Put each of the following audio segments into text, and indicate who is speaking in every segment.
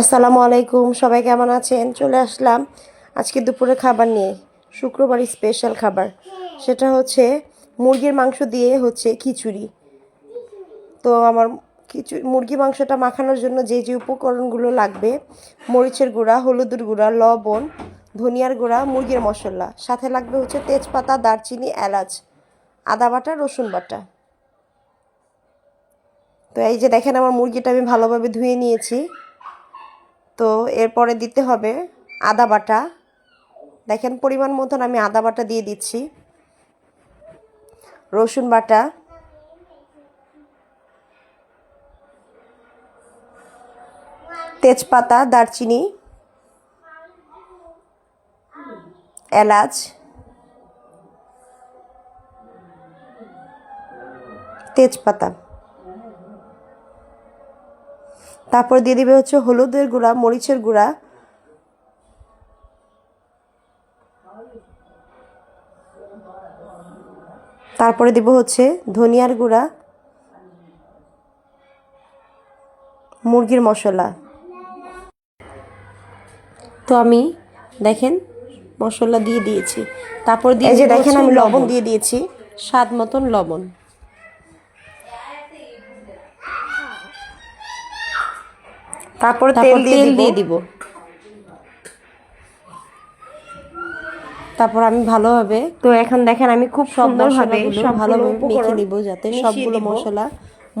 Speaker 1: আসসালামু আলাইকুম, সবাই কেমন আছেন? চলে আসলাম আজকে দুপুরে খাবার নিয়ে, শুক্রবার স্পেশাল খাবার। সেটা হচ্ছে মুরগির মাংস দিয়ে হচ্ছে খিচুড়ি। তো আমার খিচুড়ি মুরগি মাংসটা মাখানোর জন্য যে যে উপকরণগুলো লাগবে, মরিচের গুঁড়া, হলুদের গুঁড়া, লবণ, ধনিয়ার গুঁড়া, মুরগির মশলা। সাথে লাগবে হচ্ছে তেজপাতা, দারচিনি, এলাচ, আদা বাটা, রসুন বাটা। তো এই যে দেখেন, আমার মুরগিটা আমি ভালোভাবে ধুয়ে নিয়েছি। তো এরপরে দিতে হবে আদা বাটা। দেখেন পরিমাণ মতন আমি আদা বাটা দিয়ে দিচ্ছি। রসুন বাটা। তেজপাতা, দারচিনি, এলাচ, তেজপাতা। তারপর দিয়ে দিবে হচ্ছে হলুদের গুঁড়া মরিচের গুঁড়া। তারপরে দিব হচ্ছে ধনিয়ার গুঁড়া মুরগির মশলা। তো আমি দেখেন মশলা দিয়ে দিয়েছি। তারপর দিয়ে যে দেখেন আমি লবণ দিয়ে দিয়েছি। স্বাদ মতন লবণ। তারপর তেল তেল দিয়ে দিব। তারপর আমি ভালোভাবে তো এখন দেখেন আমি খুব সুন্দরভাবে সব ভালোভাবে মেখে নিব যাতে সবগুলো মশলা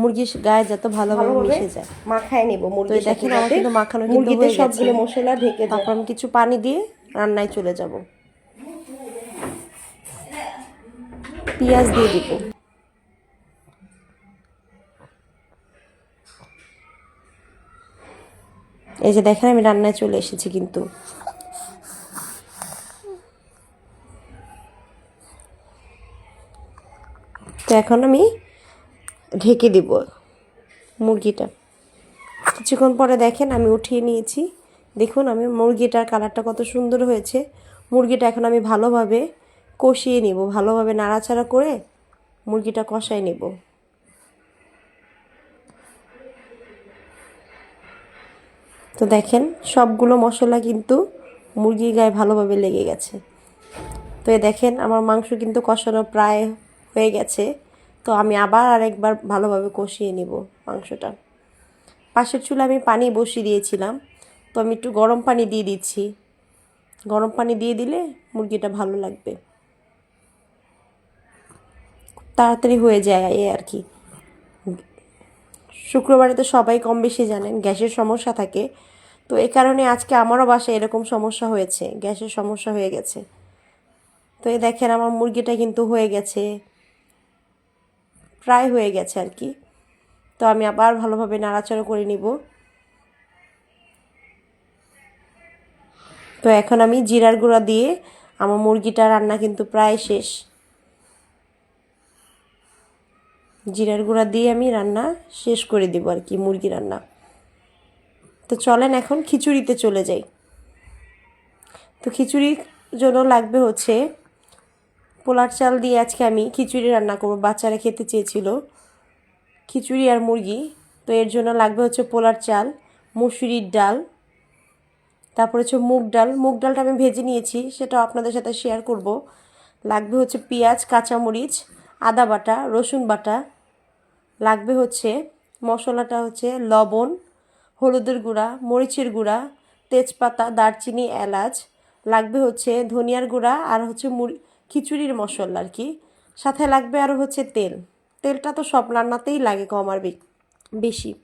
Speaker 1: মুরগির গায়ে যাতে ভালোভাবে মিশে যায়।
Speaker 2: মাখায় নেব মুরগি
Speaker 1: দেখেন আমার কিন্তু মাখানো কিন্তু হয়ে
Speaker 2: সবগুলো মশলা ঢেকে
Speaker 1: তারপর আমি কিছু পানি দিয়ে রান্নায় চলে যাব। পেঁয়াজ দিয়ে দিব। এই যে দেখেন, আমি রান্নায় চলে এসেছি কিন্তু। তো এখন আমি ঢেকে দিব মুরগিটা। কিছুক্ষণ পরে দেখেন, আমি উঠিয়ে নিয়েছি। দেখুন, আমি মুরগিটার কালারটা কত সুন্দর হয়েছে। মুরগিটা এখন আমি ভালোভাবে কষিয়ে নিব। ভালোভাবে নাড়াচাড়া করে মুরগিটা কষাই নেব। তো দেখেন, সবগুলো মশলা কিন্তু মুরগির গায়ে ভালোভাবে লেগে গেছে। তো এ দেখেন, আমার মাংস কিন্তু কষানো প্রায় হয়ে গেছে। তো আমি আবার আরেকবার ভালোভাবে কষিয়ে নিব মাংসটা। পাশের চুলে আমি পানি বসিয়ে দিয়েছিলাম। তো আমি একটু গরম পানি দিয়ে দিচ্ছি। গরম পানি দিয়ে দিলে মুরগিটা ভালো লাগবে। তাড়াতাড়ি হয়ে যায় এ আর কি। শুক্রবারে তো সবাই কম বেশি জানেন, গ্যাসের সমস্যা থাকে। তো এ কারণে আজকে আমারও বাসায় এরকম সমস্যা হয়েছে, গ্যাসের সমস্যা হয়ে গেছে। তো এই দেখেন আমার মুরগিটা কিন্তু হয়ে গেছে, প্রায় হয়ে গেছে আর কি। তো আমি আবার ভালোভাবে নাড়াচাড়া করে নিব। তো এখন আমি জিরার গুঁড়া দিয়ে আমার মুরগিটা রান্না কিন্তু প্রায় শেষ। জিরার গুঁড়া দিয়ে আমি রান্না শেষ করে দেবো আর কি, মুরগি রান্না। তো চলেন এখন খিচুড়িতে চলে যাই। তো খিচুড়ির জন্য লাগবে হচ্ছে পোলার চাল দিয়ে আজকে আমি খিচুড়ি রান্না করব, বাচ্চারা খেতে চেয়েছিল। খিচুড়ি আর মুরগি, তো এর জন্য লাগবে হচ্ছে পোলার চাল, মুসুরির ডাল, তারপর হচ্ছে মুগ ডাল। মুগ ডালটা আমি ভেজে নিয়েছি, সেটাও আপনাদের সাথে শেয়ার করব। লাগবে হচ্ছে পেঁয়াজ, কাঁচামরিচ, আদা বাটা, রসুন বাটা লাগবে হচ্ছে মশলাটা হচ্ছে লবণ, হলুদের গুঁড়া, মরিচের গুঁড়া, তেজপাতা, দারচিনি, এলাচ, লাগবে হচ্ছে ধনিয়ার গুঁড়া আর হচ্ছে মুড়ি, খিচুড়ির মশলা আর কি। সাথে লাগবে আরও হচ্ছে তেল। তেলটা তো সব রান্নাতেই লাগে কম আর বেশি।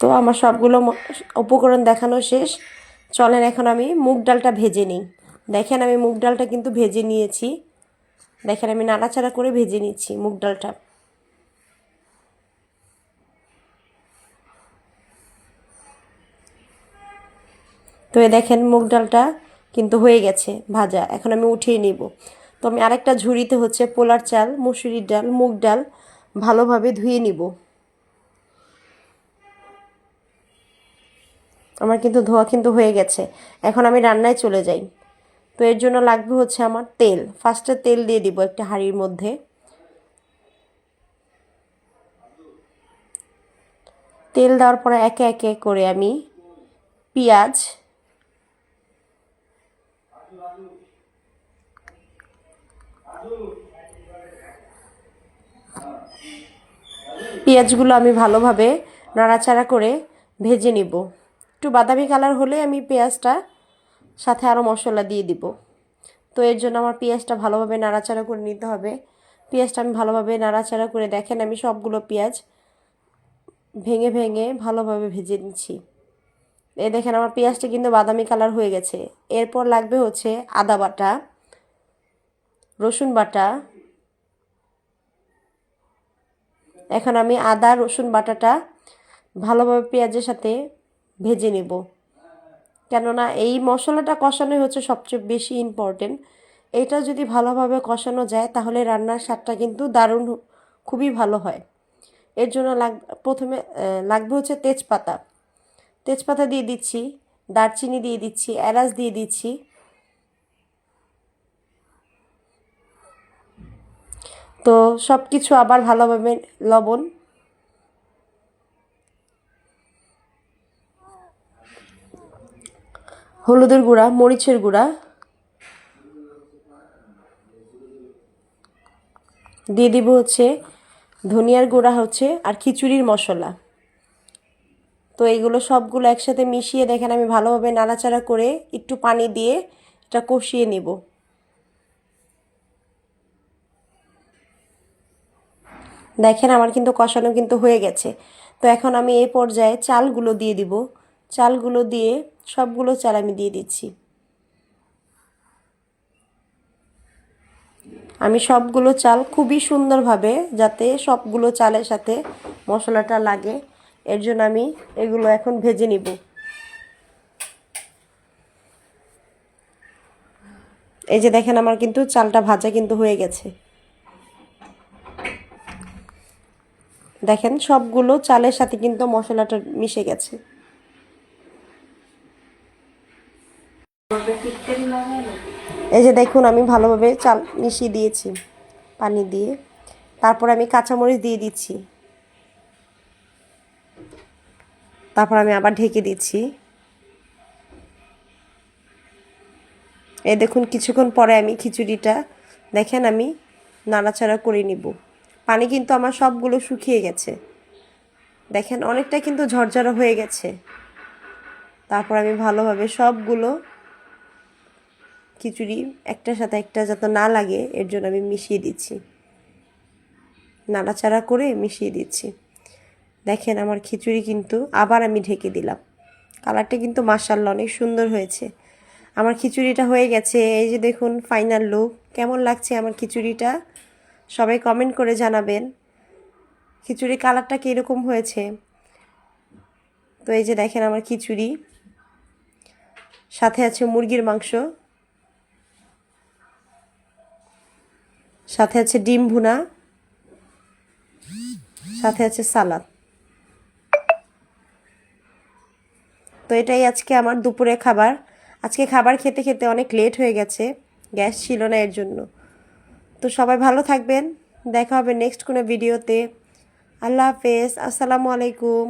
Speaker 1: তো আমার সবগুলো উপকরণ দেখানো শেষ। চলেন এখন আমি মুগ ডালটা ভেজে নিই। দেখেন আমি মুগ ডালটা কিন্তু ভেজে নিয়েছি। দেখেন, আমি নাড়াচাড়া করে ভেজে নিচ্ছি মুগ ডালটা। তো এ দেখেন, মুগ ডালটা কিন্তু হয়ে গেছে ভাজা, এখন আমি উঠিয়ে নিব। তো আমি আরেকটা ঝুড়িতে হচ্ছে পোলার চাল, মুসুরির ডাল, মুগ ডাল ভালোভাবে ধুয়ে নিব। আমার কিন্তু ধোয়া কিন্তু হয়ে গেছে। এখন আমি রান্নায় চলে যাই। তো এর জন্য লাগবে হচ্ছে আমার তেল। ফার্স্টে তেল দিয়ে দিব একটা হাঁড়ির মধ্যে। তেল দেওয়ার পরে একে একে করে আমি পেঁয়াজ, পেঁয়াজগুলো আমি ভালোভাবে নাড়াচাড়া করে ভেজে নিব। একটু বাদামি কালার হলে আমি পেঁয়াজটা সাথে আরও মশলা দিয়ে দিব। তো এর জন্য আমার পেঁয়াজটা ভালোভাবে নাড়াচাড়া করে নিতে হবে। পেঁয়াজটা আমি ভালোভাবে নাড়াচাড়া করে দেখেন আমি সবগুলো পেঁয়াজ ভেঙে ভেঙে ভালোভাবে ভেজে নিচ্ছি। এ দেখেন আমার পেঁয়াজটা কিন্তু বাদামি কালার হয়ে গেছে। এরপর লাগবে হচ্ছে আদা বাটা, রসুন বাটা। এখন আমি আদা, রসুন বাটাটা ভালোভাবে পেঁয়াজের সাথে ভেজে নেব। কেননা এই মশলাটা কষানোই হচ্ছে সবচেয়ে বেশি ইম্পর্টেন্ট এটা যদি ভালোভাবে কষানো যায়, তাহলে রান্নার স্বাদটা কিন্তু দারুণ, খুবই ভালো হয়। এর জন্য লাগ, প্রথমে লাগবে হচ্ছে তেজপাতা। তেজপাতা দিয়ে দিচ্ছি, দারচিনি দিয়ে দিচ্ছি, এলাচ দিয়ে দিচ্ছি। তো সব কিছু আবার ভালোভাবে লবণ। হলুদের গুঁড়া, মরিচের গুঁড়া, দিয়ে দিব হচ্ছে ধনিয়ার গুঁড়া হচ্ছে আর খিচুড়ির মশলা। তো এইগুলো সবগুলো একসাথে মিশিয়ে দেখেন আমি ভালোভাবে নাড়াচাড়া করে একটু পানি দিয়ে এটা কষিয়ে নেব। দেখেন আমার কিন্তু কষানো কিন্তু হয়ে গেছে। তো এখন আমি এই পর্যায়ে চালগুলো দিয়ে দিব। চালগুলো দিয়ে সবগুলো চাল আমি দিয়ে দিচ্ছি। আমি সবগুলো চাল খুবই সুন্দরভাবে যাতে সবগুলো চালের সাথে মশলাটা লাগে, এর জন্য আমি এগুলো এখন ভেজে নিব। এই যে দেখেন আমার কিন্তু চালটা ভাজা কিন্তু হয়ে গেছে। দেখেন সবগুলো চালের সাথে কিন্তু মশলাটা মিশে গেছে। এই যে দেখুন, আমি ভালোভাবে চাল মিশিয়ে দিয়েছি পানি দিয়ে। তারপর আমি কাঁচামরিচ দিয়ে দিচ্ছি। তারপর আমি আবার ঢেকে দিচ্ছি। এই দেখুন, কিছুক্ষণ পরে আমি খিচুড়িটা দেখেন, আমি নাড়াচাড়া করে নিব। পানি কিন্তু আমার সবগুলো শুকিয়ে গেছে। দেখেন, অনেকটা কিন্তু ঝরঝরা হয়ে গেছে। তারপর আমি ভালোভাবে সবগুলো খিচুড়ি, একটার সাথে একটা যাতে না লাগে, এর জন্য আমি মিশিয়ে দিচ্ছি। নাড়াচাড়া করে মিশিয়ে দিচ্ছি। দেখেন আমার খিচুড়ি কিন্তু আবার আমি ঢেকে দিলাম। কালারটা কিন্তু মার্শাল্লা অনেক সুন্দর হয়েছে। আমার খিচুড়িটা হয়ে গেছে। এই যে দেখুন ফাইনাল লুক কেমন লাগছে আমার খিচুড়িটা? সবাই কমেন্ট করে জানাবেন। খিচুড়ি কালারটা কীরকম হয়েছে? তো এই যে দেখেন আমার খিচুড়ি। সাথে আছে মুরগির মাংস। সাথে আছে ডিম ভুনা, সাথে আছে সালাদ। তো এটাই আজকে আমার দুপুরে খাবার। আজকে খাবার খেতে খেতে অনেক লেট হয়ে গেছে, গ্যাস ছিল না এর জন্য। তো সবাই ভালো থাকবেন, দেখা হবে নেক্সট কোনো ভিডিওতে আল্লাহ হাফেজ, আসসালামু আলাইকুম।